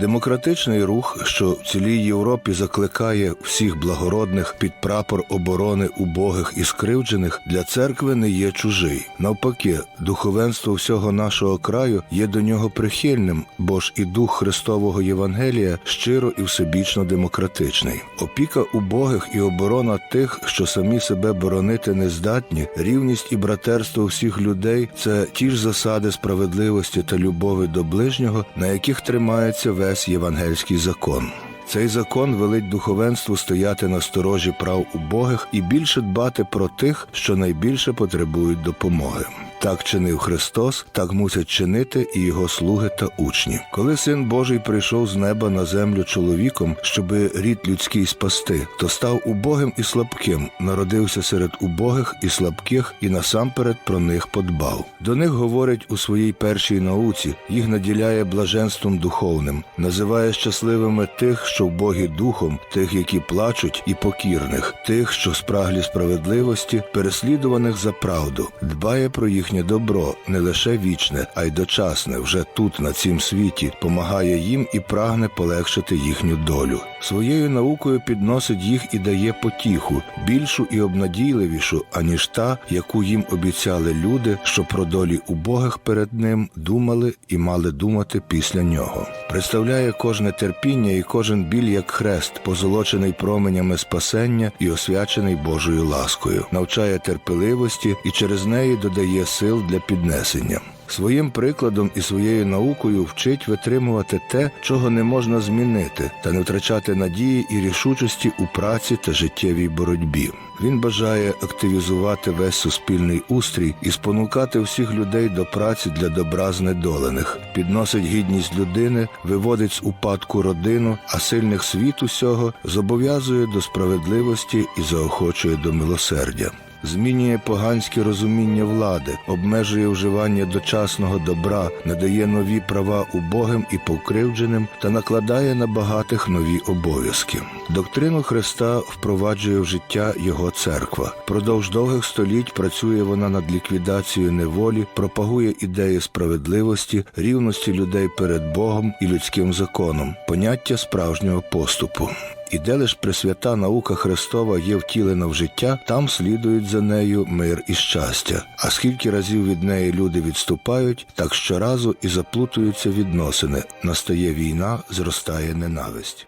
Демократичний рух, що в цілій Європі закликає всіх благородних під прапор оборони убогих і скривджених, для церкви не є чужий. Навпаки, духовенство всього нашого краю є до нього прихильним, бо ж і дух Христового Євангелія щиро і всебічно демократичний. Опіка убогих і оборона тих, що самі себе боронити не здатні, рівність і братерство всіх людей це ті ж засади справедливості та любові до ближнього, на яких тримається весь євангельський закон. Цей закон велить духовенству стояти на сторожі прав убогих і більше дбати про тих, що найбільше потребують допомоги. Так чинив Христос, так мусять чинити і його слуги та учні. Коли син Божий прийшов з неба на землю чоловіком, щоби рід людський спасти, то став убогим і слабким, народився серед убогих і слабких, і насамперед про них подбав. До них говорить у своїй першій науці, їх наділяє блаженством духовним, називає щасливими тих, що в Богі духом, тих, які плачуть, і покірних, тих, що спраглі справедливості, переслідуваних за правду, дбає про їхнє добро, не лише вічне, а й дочасне, вже тут, на цім світі, помагає їм і прагне полегшити їхню долю. Своєю наукою підносить їх і дає потіху, більшу і обнадійливішу, аніж та, яку їм обіцяли люди, що про долі убогих перед ним думали і мали думати після нього. Представляє кожне терпіння і кожен біль як хрест, позолочений променями спасення і освячений Божою ласкою, навчає терпеливості і через неї додає сил для піднесення. Своїм прикладом і своєю наукою вчить витримувати те, чого не можна змінити, та не втрачати надії і рішучості у праці та життєвій боротьбі. Він бажає активізувати весь суспільний устрій і спонукати всіх людей до праці для добра знедолених, підносить гідність людини, виводить з упадку родину, а сильних світ усього зобов'язує до справедливості і заохочує до милосердя змінює поганське розуміння влади, обмежує вживання дочасного добра, надає нові права убогим і покривдженим та накладає на багатих нові обов'язки. Доктрину Христа впроваджує в життя Його церква. Продовж довгих століть працює вона над ліквідацією неволі, пропагує ідеї справедливості, рівності людей перед Богом і людським законом, поняття справжнього поступу. І де лиш пресвята наука Христова є втілена в життя, там слідують за нею мир і щастя. А скільки разів від неї люди відступають, так щоразу і заплутуються відносини. Настає війна, зростає ненависть.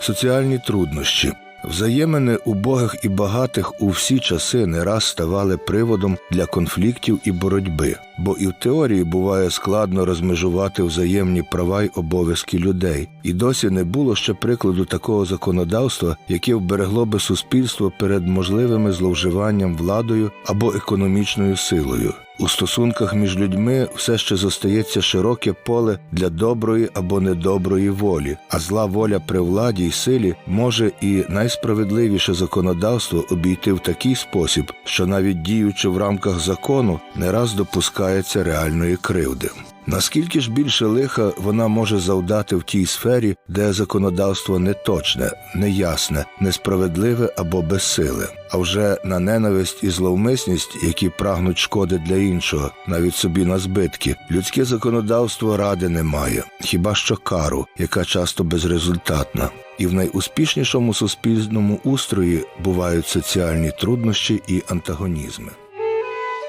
Соціальні труднощі. Взаємини убогих і багатих у всі часи не раз ставали приводом для конфліктів і боротьби, бо і в теорії буває складно розмежувати взаємні права й обов'язки людей, і досі не було ще прикладу такого законодавства, яке вберегло би суспільство перед можливими зловживанням владою або економічною силою. У стосунках між людьми все ще зостається широке поле для доброї або недоброї волі, а зла воля при владі й силі може і найсправедливіше законодавство обійти в такий спосіб, що навіть діючи в рамках закону, не раз допускається реальної кривди. Наскільки ж більше лиха вона може завдати в тій сфері, де законодавство неточне, неясне, несправедливе або безсиле, а вже на ненависть і зловмисність, які прагнуть шкоди для іншого, навіть собі на збитки, людське законодавство ради не має, хіба що кару, яка часто безрезультатна. І в найуспішнішому суспільному устрої бувають соціальні труднощі і антагонізми.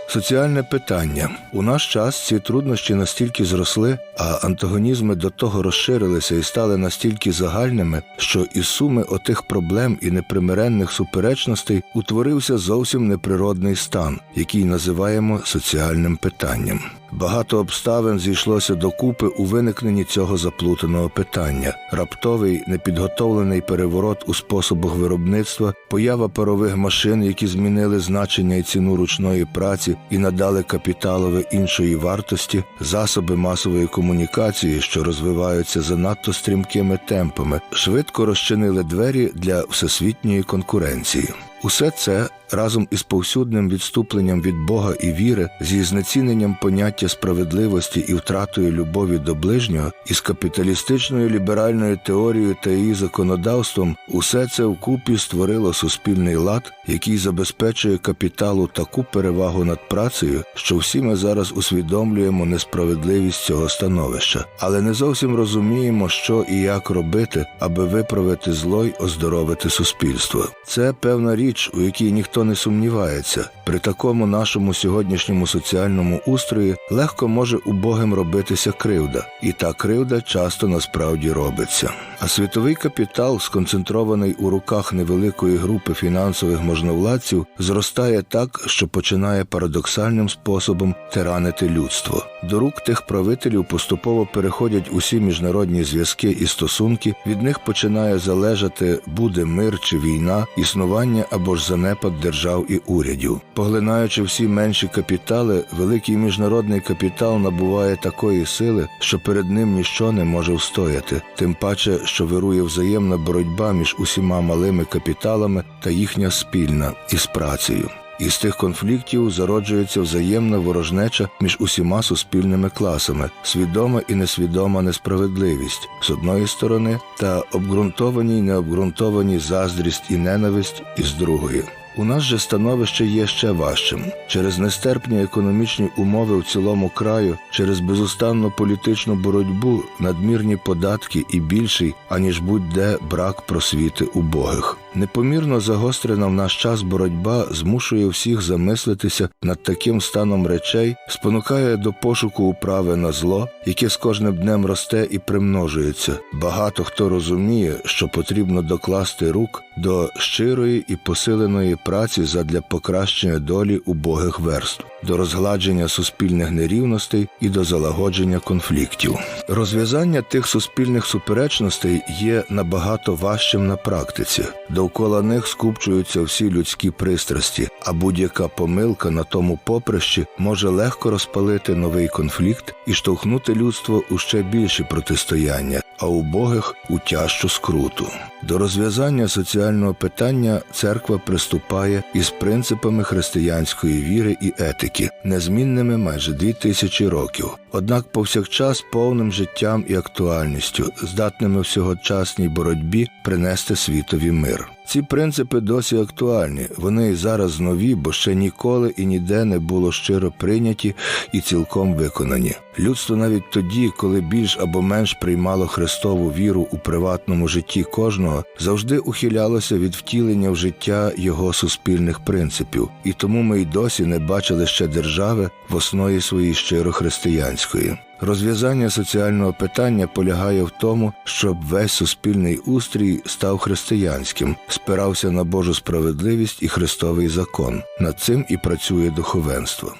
Соціальне питання у наш час ці труднощі настільки зросли, а антагонізми до того розширилися і стали настільки загальними, що із суми отих проблем і непримиренних суперечностей утворився зовсім неприродний стан, який називаємо соціальним питанням. Багато обставин зійшлося докупи у виникненні цього заплутаного питання: раптовий непідготовлений переворот у способах виробництва, поява парових машин, які змінили значення і ціну ручної праці і надали капіталові іншої вартості, засоби масової комунікації, що розвиваються занадто стрімкими темпами, швидко розчинили двері для всесвітньої конкуренції. Усе це разом із повсюдним відступленням від Бога і віри, зі знеціненням поняття справедливості і втратою любові до ближнього, із капіталістичною ліберальною теорією та її законодавством, усе це вкупі створило суспільний лад, який забезпечує капіталу таку перевагу над працею, що всі ми зараз усвідомлюємо несправедливість цього становища, але не зовсім розуміємо, що і як робити, аби виправити зло й оздоровити суспільство. Це певна річ, у якій ніхто не сумнівається. При такому нашому сьогоднішньому соціальному устрої легко може убогим робитися кривда, і та кривда часто насправді робиться. А світовий капітал, сконцентрований у руках невеликої групи фінансових можновладців, зростає так, що починає парадоксальним способом тиранити людство. До рук тих правителів поступово переходять усі міжнародні зв'язки і стосунки. Від них починає залежати буде мир чи війна, існування або ж занепад держав і урядів. Поглинаючи всі менші капітали, великий міжнародний капітал набуває такої сили, що перед ним ніщо не може встояти, тим паче, що вирує взаємна боротьба між усіма малими капіталами та їхня спільна із працею. Із тих конфліктів зароджується взаємна ворожнеча між усіма суспільними класами, свідома і несвідома несправедливість з одної сторони та обґрунтовані й необґрунтовані заздрість і ненависть із другої. У нас же становище є ще важчим через нестерпні економічні умови в цілому краю, через безустанну політичну боротьбу, надмірні податки і більший, аніж будь-де брак просвіти убогих. Непомірно загострена в наш час боротьба змушує всіх замислитися над таким станом речей, спонукає до пошуку управи на зло, яке з кожним днем росте і примножується. Багато хто розуміє, що потрібно докласти рук до щирої і посиленої праці задля покращення долі убогих верств, до розгладження суспільних нерівностей і до залагодження конфліктів. Розв'язання тих суспільних суперечностей є набагато важчим на практиці. Довкола них скупчуються всі людські пристрасті, а будь-яка помилка на тому поприщі може легко розпалити новий конфлікт і штовхнути людство у ще більші протистояння, а убогих у тяжчу скруту. До розв'язання соціального питання церква приступає із принципами християнської віри і етики, незмінними майже дві тисячі років, однак повсякчас повним життям і актуальністю, здатними в сьогочасній боротьбі принести світові мир. Ці принципи досі актуальні, вони і зараз нові, бо ще ніколи і ніде не було щиро прийняті і цілком виконані. Людство навіть тоді, коли більш або менш приймало Христову віру у приватному житті кожного, завжди ухилялося від втілення в життя його суспільних принципів, і тому ми й досі не бачили ще держави в основі своїй щиро християнської. Розв'язання соціального питання полягає в тому, щоб весь суспільний устрій став християнським, спирався на Божу справедливість і Христовий закон. Над цим і працює духовенство.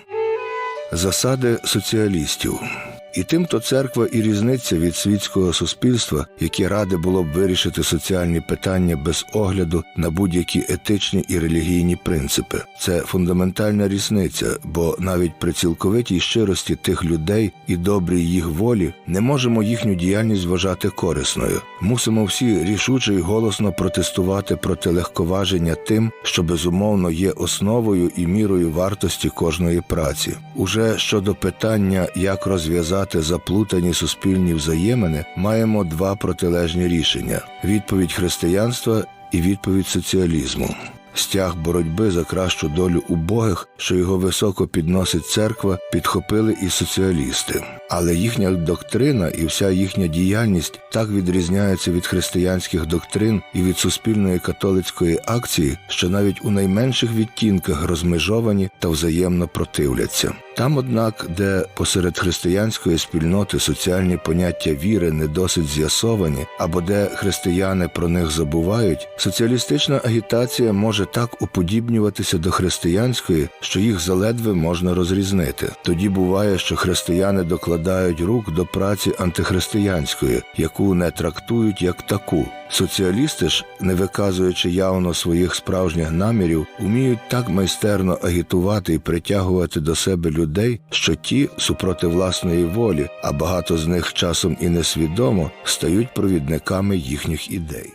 Засади соціалістів. І тимто церква і різниця від світського суспільства, яке раде було б вирішити соціальні питання без огляду на будь-які етичні і релігійні принципи. Це фундаментальна різниця, бо навіть при цілковитій щирості тих людей і добрій їх волі не можемо їхню діяльність вважати корисною. Мусимо всі рішуче й голосно протестувати проти легковаження тим, що безумовно є основою і мірою вартості кожної праці. Уже щодо питання, як розв'язати заплутані суспільні взаємини, маємо два протилежні рішення: відповідь християнства і відповідь соціалізму. Стяг боротьби за кращу долю убогих, що його високо підносить церква, підхопили і соціалісти. Але їхня доктрина і вся їхня діяльність так відрізняється від християнських доктрин і від суспільної католицької акції, що навіть у найменших відтінках розмежовані та взаємно противляться. Там, однак, де посеред християнської спільноти соціальні поняття віри не досить з'ясовані, або де християни про них забувають, соціалістична агітація може так уподібнюватися до християнської, що їх заледве можна розрізнити. Тоді буває, що християни докладають рук до праці антихристиянської, яку не трактують як таку. Соціалісти ж, не виказуючи явно своїх справжніх намірів, уміють так майстерно агітувати і притягувати до себе людей, що ті, супроти власної волі, а багато з них часом і несвідомо, стають провідниками їхніх ідей.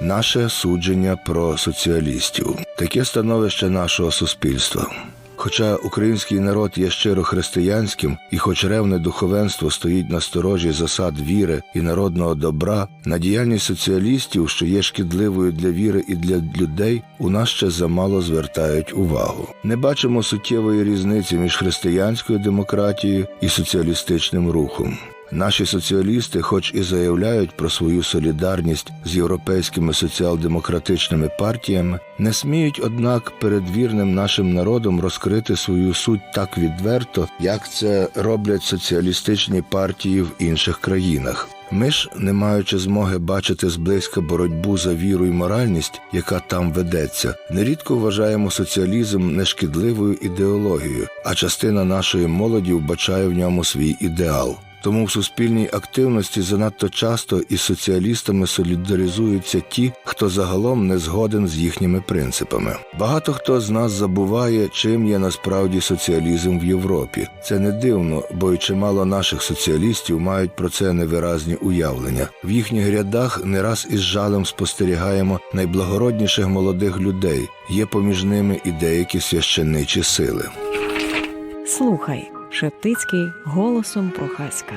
наше судження про соціалістів. Таке становище нашого суспільства. Хоча український народ є щиро християнським, і хоч ревне духовенство стоїть на сторожі засад віри і народного добра, на діяльність соціалістів, що є шкідливою для віри і для людей, у нас ще замало звертають увагу. Не бачимо суттєвої різниці між християнською демократією і соціалістичним рухом. Наші соціалісти, хоч і заявляють про свою солідарність з європейськими соціал-демократичними партіями, не сміють, однак, перед вірним нашим народом розкрити свою суть так відверто, як це роблять соціалістичні партії в інших країнах. Ми ж, не маючи змоги бачити зблизька боротьбу за віру і моральність, яка там ведеться, нерідко вважаємо соціалізм нешкідливою ідеологією, а частина нашої молоді вбачає в ньому свій ідеал. Тому в суспільній активності занадто часто із соціалістами солідаризуються ті, хто загалом не згоден з їхніми принципами. Багато хто з нас забуває, чим є насправді соціалізм в Європі. Це не дивно, бо й чимало наших соціалістів мають про це невиразні уявлення. В їхніх рядах не раз із жалем спостерігаємо найблагородніших молодих людей. Є поміж ними і деякі священничі сили. Слухай, Шептицький голосом Прохаська.